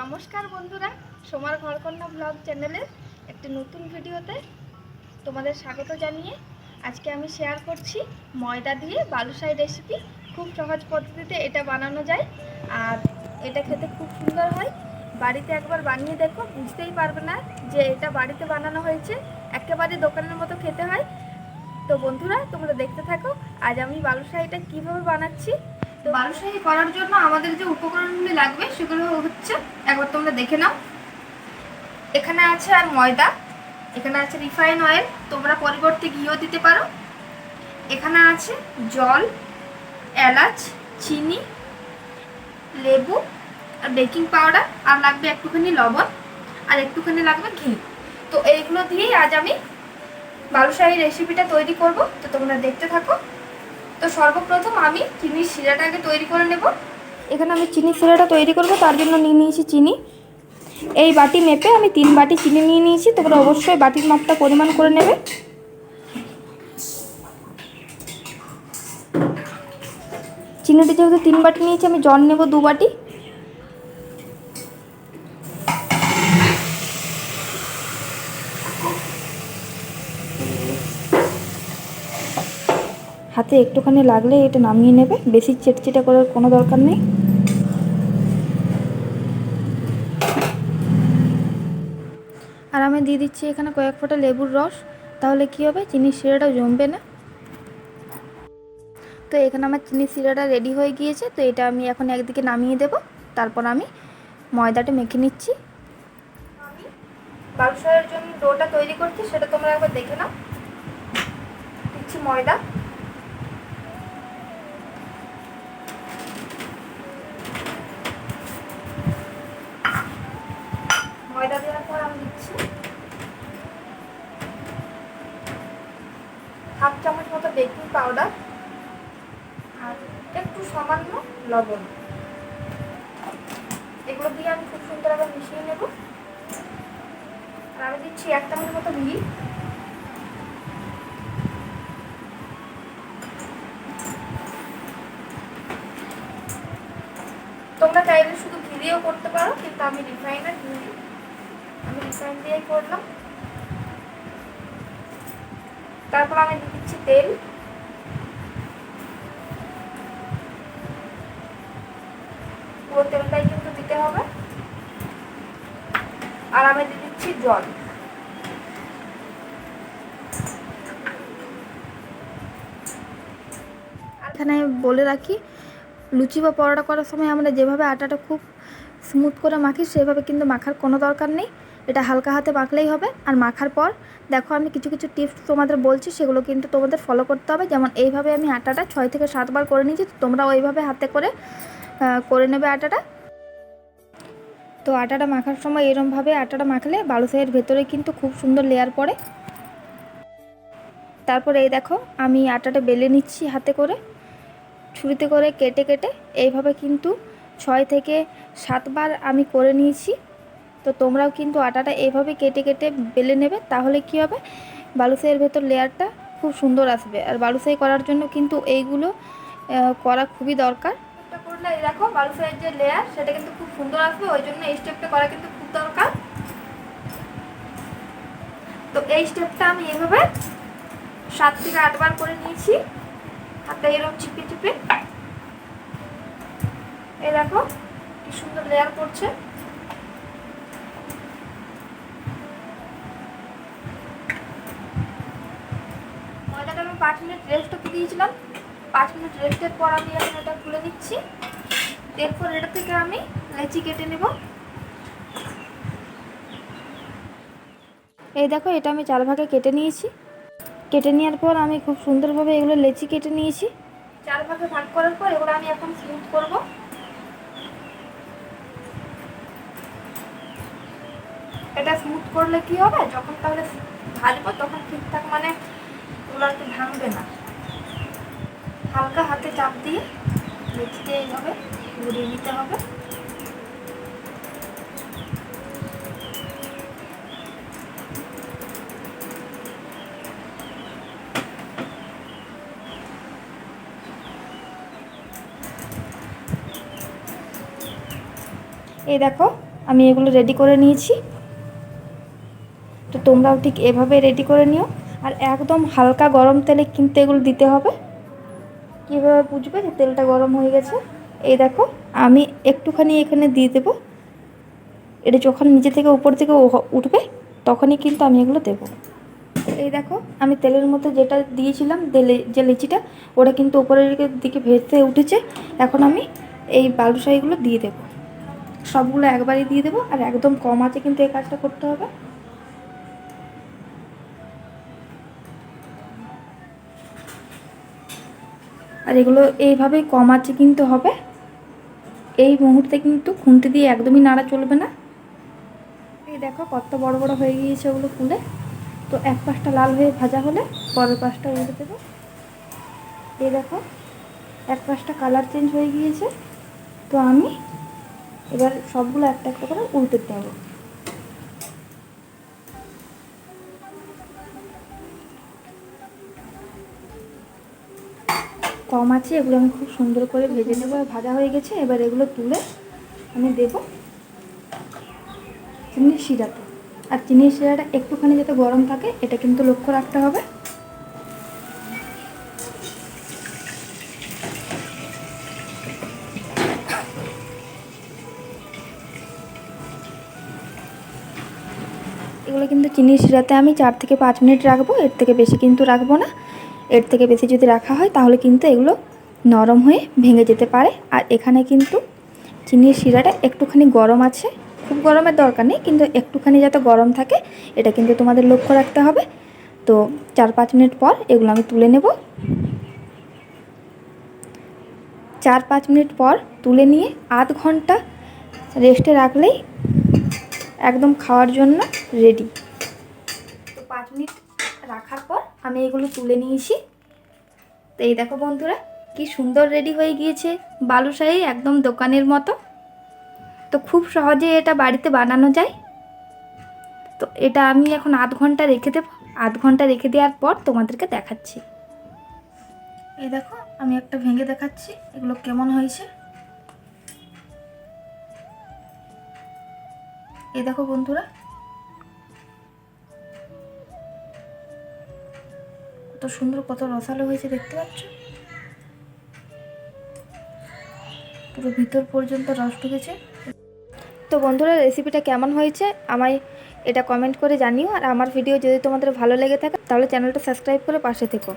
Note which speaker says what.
Speaker 1: নমস্কার বন্ধুরা, সোমার ঘরকন্যা ব্লগ চ্যানেলের একটি নতুন ভিডিওতে তোমাদের স্বাগত জানিয়ে আজকে আমি শেয়ার করছি ময়দা দিয়ে বালুশাই রেসিপি খুব সহজ পদ্ধতিতে এটা বানানো যায় আর এটা খেতে খুব সুন্দর হয়। বাড়িতে একবার বানিয়ে দেখো, বুঝতেই পারবে না যে এটা বাড়িতে বানানো হয়েছে। একেবারে দোকানের মতো খেতে হয়। তো বন্ধুরা, তোমরা দেখতে থাকো, আজ আমি বালুশাহিটা কীভাবে বানাচ্ছি তো বালুশাহি করার জন্য আমাদের যে উপকরণগুলি লাগবে, সেগুলো হচ্ছে, একবার তোমরা দেখে নাও। এখানে আছে আর ময়দা, এখানে আছে রিফাইন অয়েল, তোমরা পরিবর্তে ঘিও দিতে পারো। এখানে আছে জল, এলাচ, চিনি, লেবু আর বেকিং পাউডার, আর লাগবে একটুখানি লবণ, আর একটুখানি লাগবে ঘি। তো এইগুলো দিয়েই আজ আমি বালুশাহি রেসিপিটা তৈরি করব। তো তোমরা দেখতে থাকো। তো সর্বপ্রথম আমি চিনির শিরাটাকে তৈরি করে নেব। এখানে আমি চিনির শিরাটা তৈরি করব, তার জন্য নিয়ে নিয়েছি চিনি। এই বাটি মেপে আমি তিন বাটি চিনি নিয়ে নিয়েছি, তোমরা অবশ্যই বাটির মাপটা পরিমাণ করে নেবে। চিনিটা যেহেতু তিন বাটি নিয়েছি, আমি জল নেব দু বাটি। হাতে একটুখানি লাগলে এটা নামিয়ে নেবে। বেশি চেটচেটে করার কোনো দরকার নেই। আর আমি দিয়ে দিচ্ছি এখানে কয়েক ফোঁটা লেবুর রস। তাহলে কি হবে? চিনির শিরাটা জমবে না। তো এখানে আমার চিনির শিরাটা রেডি হয়ে গিয়েছে। তো এটা আমি এখন একদিকে নামিয়ে দেব। তারপর আমি ময়দাটা মেখে নিচ্ছি। আমি জন্য ডোটা তৈরি করছি সেটা তোমরা একবার দেখে নাও। দিচ্ছি ময়দা দেওয়ার পর আমি দিচ্ছি হাফ চামচ মতো বেকিং পাউডার আর একটু সামান্য লবণ। এগুলো দিয়ে আমি খুব সুন্দর আবার মিশিয়ে নেব। আর আমি দিচ্ছি এক চামচ মতো ঘি। তোমরা চাইলে শুধু ঘি দিয়েও করতে পারো, কিন্তু আমি রিফাইনার ঘি আমি রিফাইন দিয়েই করলাম। তারপর আমি দিয়ে দিচ্ছি তেল। পুরো তেলটাই কিন্তু দিতে হবে। আর আমি দিয়ে দিচ্ছি জল। এখানে বলে রাখি, লুচি বা পরোটা করার সময় আমরা যেভাবে আটাটা খুব স্মুথ করে মাখি, সেভাবে কিন্তু মাখার কোনো দরকার নেই। এটা হালকা হাতে মাখলেই হবে। আর মাখার পর, দেখো আমি কিছু কিছু টিপস তোমাদের বলছি, সেগুলো কিন্তু তোমাদের ফলো করতে হবে। যেমন এইভাবে আমি আটাটা ছয় থেকে সাতবার করে নিয়েছি তোমরা ওইভাবে হাতে করে করে নেবে আটাটা। তো আটাটা মাখার সময় এরমভাবে আটাটা মাখলে বালুশাহের ভেতরে কিন্তু খুব সুন্দর লেয়ার পড়ে। তারপরে এই দেখো, আমি আটাটা বেলে নিচ্ছি হাতে করে। ছুরিতে করে কেটে কেটে, এইভাবে কিন্তু ছয় থেকে সাতবার আমি করে নিয়েছি। তো তোমরাও কিন্তু আটাটা এভাবে কেটে কেটে বেলে নেবে, তাহলে কি হবে? বালুসাইয়ের ভেতর লেয়ারটা খুব সুন্দর আসবে। আর বালুসাই করার জন্য কিন্তু এইগুলো করা খুবই দরকার। দেখো বালুশাহির যে লেয়ার, সেটা কিন্তু খুব সুন্দর আসবে, ওই জন্য এই স্টেপটা করা কিন্তু খুব দরকার। তো এই স্টেপটা আমি এভাবে সাত থেকে আটবার করে নিয়েছি। হাতে এরকম চিপে চিপে এই দেখো, কি সুন্দর লেয়ার পড়ছে ময়দাটা আমি পাঁচ মিনিট রেস্ট করতে দিয়েছিলাম। পাঁচ মিনিট রেস্টের পর আমি এখন এটা খুলে নিচ্ছি। এরপর এটা থেকে আমি লেচি কেটে নেব। এই দেখো, এটা আমি চার ভাগে কেটে নিয়েছি। কেটে নেওয়ার পর আমি খুব সুন্দরভাবে এগুলো লেচি কেটে নিয়েছি। চার ভাগে ভাগ করার পর এগুলো আমি এখন স্মুথ করব। এটা স্মুথ করলে কি হবে? যখন তাহলে ভাজবো, তখন ঠিকঠাক মানে আর ভাঙবে না। হালকা হাতে চাপ দিয়ে লেচিতে এইভাবে ঘুরিয়ে নিতে হবে। এই দেখো, আমি এগুলো রেডি করে নিয়েছি। তো তোমরাও ঠিক এভাবে রেডি করে নিও। আর একদম হালকা গরম তেলে কিন্তু এগুলো দিতে হবে? কীভাবে বুঝবে যে তেলটা গরম হয়ে গেছে? এই দেখো, আমি একটুখানি এখানে দিয়ে দেবো। এটা যখন নিচে থেকে উপর থেকে উঠবে, তখনই কিন্তু আমি এগুলো দেবো। এই দেখো, আমি তেলের মধ্যে যেটা দিয়েছিলাম যে লিচিটা, ওটা কিন্তু উপরের দিকে- ভেসে উঠেছে। এখন আমি এই বালুশাহিগুলো দিয়ে দেবো। সবগুলো একবারই দিয়ে দেবো, আর একদম কম আছে কিন্তু এই কাজটা করতে হবে। আর এগুলো এইভাবেই কম আছে কিন্তু হবে। এই মুহূর্তে কিন্তু খুন্তি দিয়ে একদমই নাড়া চলবে না। এই দেখো কত বড় বড় হয়ে গিয়েছে ওগুলো ফুলে তো এক পাশটা লাল হয়ে ভাজা হলে পরের পাশটা উল্টে দেবো। এই দেখো, এক পাশটা কালার চেঞ্জ হয়ে গিয়েছে। তো আমি এবার সবগুলো একটা একটা করে উল্টে দেবো। কম আছে, এগুলো আমি খুব সুন্দর করে ভেজে নেব ভাজা হয়ে গেছে। এবার এগুলো তুলে আমি দেবো চিনির শিরাতে। আর চিনির শিরাটা একটুখানি যাতে গরম থাকে, এটা কিন্তু লক্ষ্য রাখতে হবে। এগুলো কিন্তু চিনির শিরাতে আমি চার থেকে পাঁচ মিনিট রাখব, এর থেকে বেশি কিন্তু রাখব না। এর থেকে বেশি যদি রাখা হয়, তাহলে কিন্তু এগুলো নরম হয়ে ভেঙে যেতে পারে। আর এখানে কিন্তু চিনির শিরাটা একটুখানি গরম আছে। খুব গরমের দরকার নেই, কিন্তু একটুখানি যাতে গরম থাকে, এটা কিন্তু তোমাদের লক্ষ্য রাখতে হবে। তো চার পাঁচ মিনিট পর এগুলো আমি তুলে নেব। চার পাঁচ মিনিট পর তুলে নিয়ে আধ ঘণ্টা রেস্টে রাখলেই একদম খাওয়ার জন্য রেডি। তো পাঁচ মিনিট আমি এগুলো তুলে নিয়েছি তো এই দেখো বন্ধুরা, কি সুন্দর রেডি হয়ে গিয়েছে বালুশাহি একদম দোকানের মতো। তো খুব সহজে এটা বাড়িতে বানানো যায়। তো এটা আমি এখন আধ ঘণ্টা রেখে দেব। আধ ঘণ্টা রেখে দেওয়ার পর তোমাদেরকে দেখাচ্ছি। এই দেখো, আমি একটা ভেঙে দেখাচ্ছি, এগুলো কেমন হয়েছে। এই দেখো বন্ধুরা কত সুন্দর, কত রসালো হয়েছে, দেখতে পাচ্ছ? পুরো ভিতর পর্যন্ত রস ঢুকেছে। তো বন্ধুরা রেসিপিটা কেমন হয়েছে? আমায় এটা কমেন্ট করে জানিও। আর আমার ভিডিও যদি তোমাদের ভালো লেগে থাকে, তাহলে চ্যানেলটা সাবস্ক্রাইব করে পাশে থেকো।